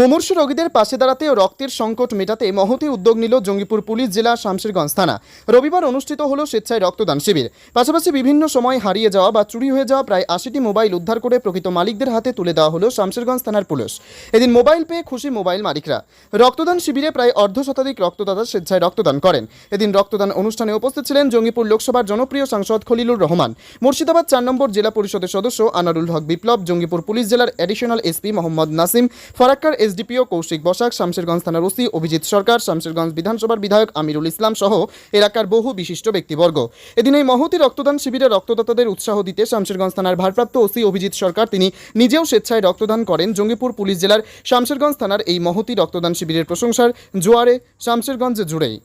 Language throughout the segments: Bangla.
মুমূর্ষ রোগীদের পাশে দাঁড়াতে ও রক্তের সংকট মেটাতে মহতি উদ্যোগ নিল জঙ্গিপুর পুলিশ জেলা শামশেরগঞ্জ থানা। রবিবার অনুষ্ঠিত হলো স্বেচ্ছায় রক্তদান শিবির। পাশাপাশি বিভিন্ন সময় হারিয়ে যাওয়া বা চুরি হয়ে যাওয়া প্রায় আশিটি মোবাইল উদ্ধার করে প্রকৃত মালিকদের হাতে তুলে দেওয়া হলো শামশেরগঞ্জ থানার পুলিশ। এদিন মোবাইল পেয়ে খুশি মোবাইল মালিকরা। রক্তদান শিবিরে প্রায় অর্ধ শতাধিক রক্তদাতা স্বেচ্ছায় রক্তদান করেন। এদিন রক্তদান অনুষ্ঠানে উপস্থিত ছিলেন জঙ্গিপুর লোকসভার জনপ্রিয় সাংসদ খলিলুর রহমান। মুর্শিদাবাদ চার নম্বর জেলা পরিষদের সদস্য আনারুল হক বিপ্লব, জঙ্গিপুর পুলিশ জেলার অ্যাডিশনাল এসপি মোহাম্মদ নাসিম, ফরাক্কার এসডিপিও কৌশিক বসাক শামশেরগঞ্জ থানার ওসি অভিজিৎ সরকার শামশেরগঞ্জ বিধানসভার বিধায়ক আমিরুল ইসলাম সহ এলাকার বহু বিশিষ্ট ব্যক্তিবর্গ। এদিন এই মহতি রক্তদান শিবিরে রক্তদাতাদের উৎসাহ দিতে শামশেরগঞ্জ থানার ভারপ্রাপ্ত ওসি অভিজিৎ সরকার তিনি নিজেও স্বেচ্ছায় রক্তদান করেন। জঙ্গিপুর পুলিশ জেলার শামশেরগঞ্জ থানার এই মহতি রক্তদান শিবিরের প্রশংসার জোয়ারে শামশেরগঞ্জ জুড়েই।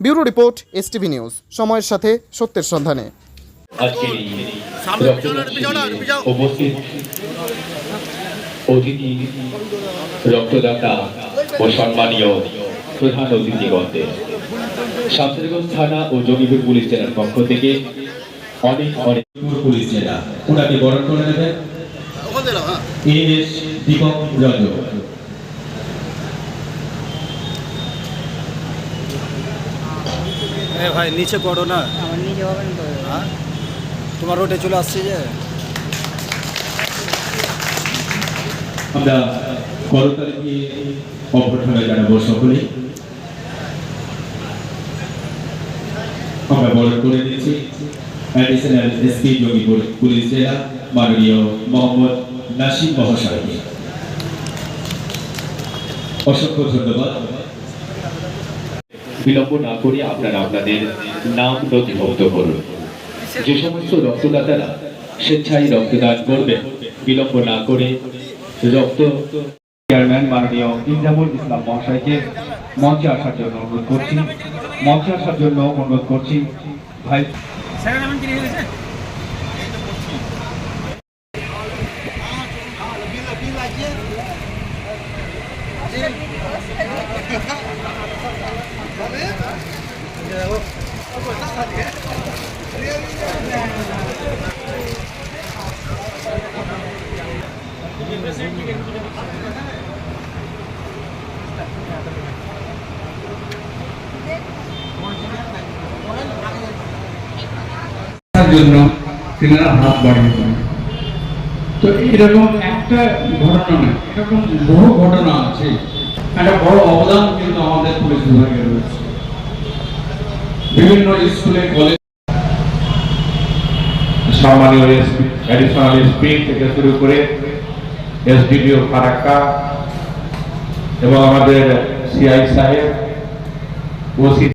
Bureau report STV news. সময়ের সাথে সত্যের সন্ধানে। আজকের এই রক্তদান শিবিরে উপস্থিত অতিথি রক্তদাতা ও সম্মানীয় প্রধান অতিথিগণদের শামশেরগঞ্জ থানা ও জঙ্গিপুর পুলিশ জেলার পক্ষ থেকে অনেক অনেক পুলিশ জেলা ওনাকে বরণ করে নেবেন। এস দীপক রঞ্জন। ভাই নিচে করো না। হ্যাঁ? তোমার রোডে চলে আসছে যে? আমরা করতালি দিয়ে অভ্যর্থনা জানাব সকলে আমরা বরণ করে দিচ্ছি। অ্যাডিশনাল এসপি জঙ্গিপুর পুলিশ জেলা মাননীয় মোহাম্মদ নাসিম মহাশয়কে। অসংখ্য ধন্যবাদ। বিলম্ব না করে আপনারা আপনাদের নাম নথিভুক্ত করুন। যে সমস্ত রক্তদাতারা স্বেচ্ছায় রক্তদান করবেন, বিলম্ব না করে রক্ত চেয়ারম্যান মাননীয় ইনজামুল ইসলাম মহাশয়কে মঞ্চে আসার জন্য অনুরোধ করছি। মঞ্চে আসার জন্য অনুরোধ করছি। ভাই তার জন্য তিনারা হাত বাড়িয়ে দেন তো এরকম একটা ঘটনা না এরকম বহু ঘটনা আছে। একটা বড় অবদান কিন্তু আমাদের পুলিশ বিভাগে রয়েছে। বিভিন্ন স্কুলে, কলেজ সম্মানীয় এসপি অ্যাডিশনাল এসপি থেকে শুরু করে এসডিপিও ফারাক্কা এবং আমাদের সিআই সাহেব ওসি